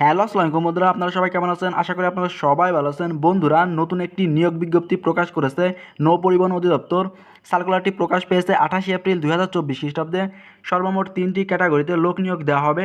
Hello আসসালামাইকুম বন্ধুরা, আপনারা সবাই কেমন আছেন? আশা করি আপনারা সবাই ভালো আছেন। বন্ধুরা, নতুন একটি নিয়োগ বিজ্ঞপ্তি প্রকাশ করেছে নৌপরিবহন অধিদপ্তর। সার্কুলারটি প্রকাশ পেয়েছে আঠাশে এপ্রিল দু হাজার চব্বিশ খ্রিস্টাব্দে। সর্বমোট তিনটি ক্যাটাগরিতে লোক নিয়োগ দেওয়া হবে।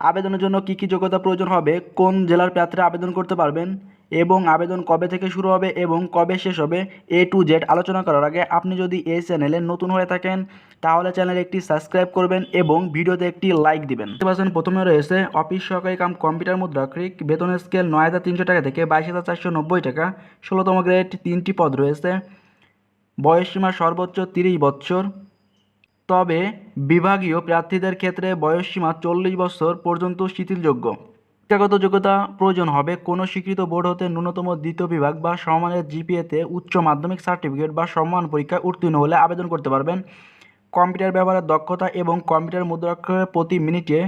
আবেদনের জন্য কী কী যোগ্যতা প্রয়োজন হবে, কোন জেলার প্রার্থীরা আবেদন করতে পারবেন? এবং আবেদন কবে থেকে শুরু হবে এবং কবে শেষ হবে এ টু জেড আলোচনা করার আগে আপনি যদি এই চ্যানেলে নতুন হয়ে থাকেন, তাহলে চ্যানেলে একটি সাবস্ক্রাইব করবেন এবং ভিডিওতে একটি লাইক দিবেন। দেখতে পাচ্ছেন, প্রথমে রয়েছে অফিস সহকারী কাম কম্পিউটার মুদ্রা মুদ্রাক্ষরিক বেতনের স্কেল নয় হাজার তিনশো টাকা থেকে বাইশ হাজার চারশো নব্বই টাকা। ষোলোতম গ্রেড তিনটি পদ রয়েছে। বয়সসীমা সর্বোচ্চ তিরিশ বছর তবে বিভাগীয় প্রার্থীদের ক্ষেত্রে বয়সসীমা চল্লিশ বছর পর্যন্ত শিথিলযোগ্য। শিক্ষাগত যোগ্যতা প্রয়োজন হবে। কোনো স্বীকৃত বোর্ড হতে ন্যূনতম দ্বিতীয় বিভাগ বা সমানের জিপিএতে উচ্চ মাধ্যমিক সার্টিফিকেট বা সম্মান পরীক্ষায় উত্তীর্ণ হলে আবেদন করতে পারবেন। কম্পিউটার ব্যবহারের দক্ষতা এবং কম্পিউটার মুদ্রাক্ষরের প্রতি মিনিটে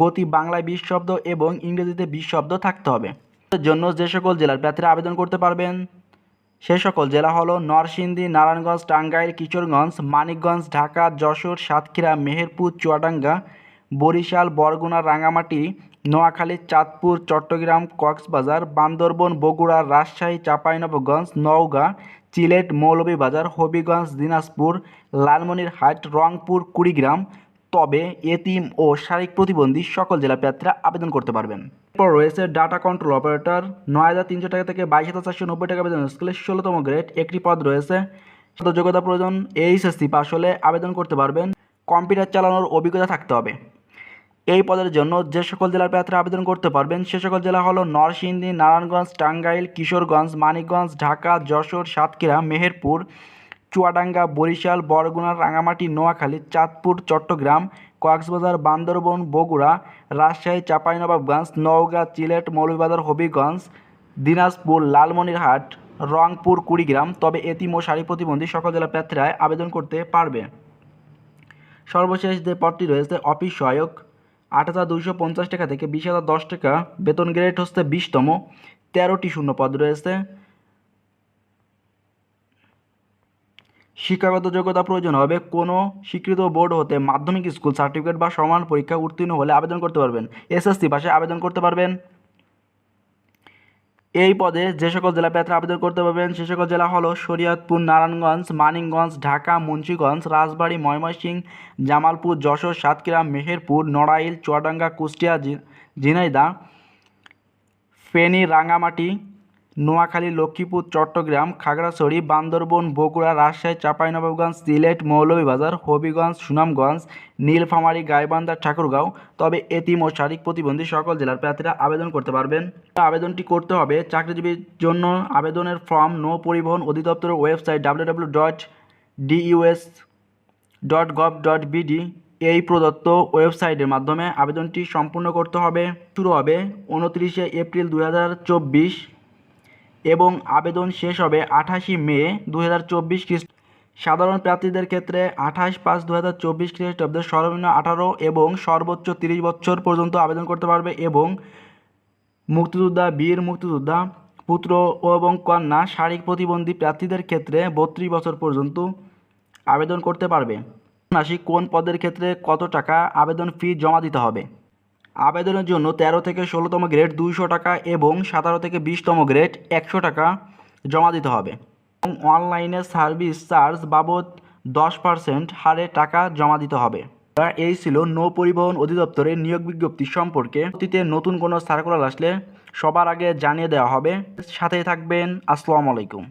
গতি বাংলায় বিশ শব্দ এবং ইংরেজিতে বিশ শব্দ থাকতে হবে। জন্য যে সকল জেলার প্রার্থীরা আবেদন করতে পারবেন, সে সকল জেলা হলো নরসিংদী, নারায়ণগঞ্জ, টাঙ্গাইল, কিশোরগঞ্জ, মানিকগঞ্জ, ঢাকা, যশোর, সাতক্ষীরা, মেহেরপুর, চুয়াডাঙ্গা, বরিশাল, বরগুনা রাঙামাটি নোয়াখালী, চাঁদপুর, চট্টগ্রাম, কক্সবাজার, বান্দরবন, বগুড়া, রাজশাহী, চাঁপাইনবাবগঞ্জ, নওগাঁ, সিলেট, মৌলভীবাজার, হবিগঞ্জ, দিনাজপুর লালমনিরহাট রংপুর, কুড়িগ্রাম। তবে এতিম ও শারীরিক প্রতিবন্ধী সকল জেলা প্রার্থীরা আবেদন করতে পারবেন। এরপর রয়েছে ডাটা কন্ট্রোল অপারেটর। নয় হাজার তিনশো টাকা থেকে বাইশ হাজার চারশো নব্বই টাকা আবেদন স্কেলের ষোলোতম গ্রেড। একটি পদ রয়েছে যোগ্যতা প্রয়োজন। এইচএসসি পাস হলে আবেদন করতে পারবেন। কম্পিউটার চালানোর অভিজ্ঞতা থাকতে হবে। এই পদের জন্য যে সকল জেলার প্রার্থীরা আবেদন করতে পারবেন, সে সকল জেলা হলো নরসিংদী, নারায়ণগঞ্জ, টাঙ্গাইল, কিশোরগঞ্জ, মানিকগঞ্জ, ঢাকা, যশোর, সাতক্ষীরা, মেহেরপুর, চুয়াডাঙ্গা, বরিশাল, বরগুনা রাঙামাটি নোয়াখালী, চাঁদপুর, চট্টগ্রাম, কক্সবাজার, বান্দরবন, বগুড়া, রাজশাহী, চাঁপাইনবাবগঞ্জ, নওগাঁ সিলেট মৌলভীবাজার, হবিগঞ্জ, দিনাজপুর, লালমনিরহাট, রংপুর, কুড়িগ্রাম। তবে এতিম ও শারীরিক প্রতিবন্ধী সকল জেলা প্রার্থীরা আবেদন করতে পারবে। সর্বশেষ যে পদটি রয়েছে, অফিস সহায়ক আট হাজার দুইশো পঞ্চাশ টাকা থেকে বিশ হাজার দশ টাকা। বেতন গ্রেড হচ্ছে বিশতম। তেরোটি শূন্য পদ রয়েছে। শিক্ষাগত যোগ্যতা প্রয়োজন হবে। কোনো স্বীকৃত বোর্ড হতে মাধ্যমিক স্কুল, সার্টিফিকেট বা সমান পরীক্ষা উত্তীর্ণ হলে আবেদন করতে পারবেন। এসএসসি পাশে আবেদন করতে পারবেন। এই পদে যে সকল জেলা প্রার্থীরা আবেদন করতে পারবেন, সে সকল জেলা হলো শরীয়তপুর, নারায়ণগঞ্জ, মানিকগঞ্জ, ঢাকা, মুন্সীগঞ্জ, রাজবাড়ী, ময়মনসিংহ, জামালপুর, যশোর, সাতক্ষীরা, মেহেরপুর, নড়াইল, চুয়াডাঙ্গা, কুষ্টিয়া ঝিনাইদা ফেনী রাঙামাটি নোয়াখালী, লক্ষ্মীপুর, চট্টগ্রাম, খাগড়াছড়ি, বান্দরবন, বগুড়া, রাজশাহী, চাঁপাইনবাবগঞ্জ, সিলেট, মৌলভীবাজার, হবিগঞ্জ, সুনামগঞ্জ, নীলফামারী, গাইবান্ধা, ঠাকুরগাঁও। তবে এতিম ও শারীরিক প্রতিবন্ধী সকল জেলার প্রার্থীরা আবেদন করতে পারবেন। আবেদনটি করতে হবে চাকরিজীবীর জন্য। আবেদনের ফর্ম নৌ পরিবহন অধিদপ্তরের website W W dot DUS dot gov dot BD এই প্রদত্ত ওয়েবসাইটের মাধ্যমে আবেদনটি সম্পূর্ণ করতে হবে। শুরু হবে উনত্রিশে এপ্রিল দু হাজার চব্বিশ। এবং আবেদন শেষ হবে আঠাশি মে দু হাজার চব্বিশ খ্রিস্ট সাধারণ প্রার্থীদের ক্ষেত্রে আঠাশ পাঁচ দু হাজার চব্বিশ খ্রিস্টাব্দে সর্বনিম্ন আঠারো এবং সর্বোচ্চ তিরিশ বছর পর্যন্ত আবেদন করতে পারবে এবং মুক্তিযোদ্ধা বীর মুক্তিযোদ্ধা, পুত্র এবং কন্যা শারীরিক প্রতিবন্ধী প্রার্থীদের ক্ষেত্রে বত্রিশ বছর পর্যন্ত আবেদন করতে পারবে। মাসিক কোন পদের ক্ষেত্রে কত টাকা আবেদন ফি জমা দিতে হবে? আবেদনের জন্য তেরো থেকে ষোলোতম গ্রেড দুইশো টাকা এবং সতেরো থেকে বিশতম গ্রেড একশো টাকা জমা দিতে হবে। এবং অনলাইনে সার্ভিস চার্জ বাবদ দশ পার্সেন্ট হারে টাকা জমা দিতে হবে। এই ছিল নৌ পরিবহন অধিদপ্তরের নিয়োগ বিজ্ঞপ্তি সম্পর্কে। অতীতে নতুন কোনো সার্কুলার আসলে সবার আগে জানিয়ে দেওয়া হবে। সাথেই থাকবেন। আসসালামু আলাইকুম।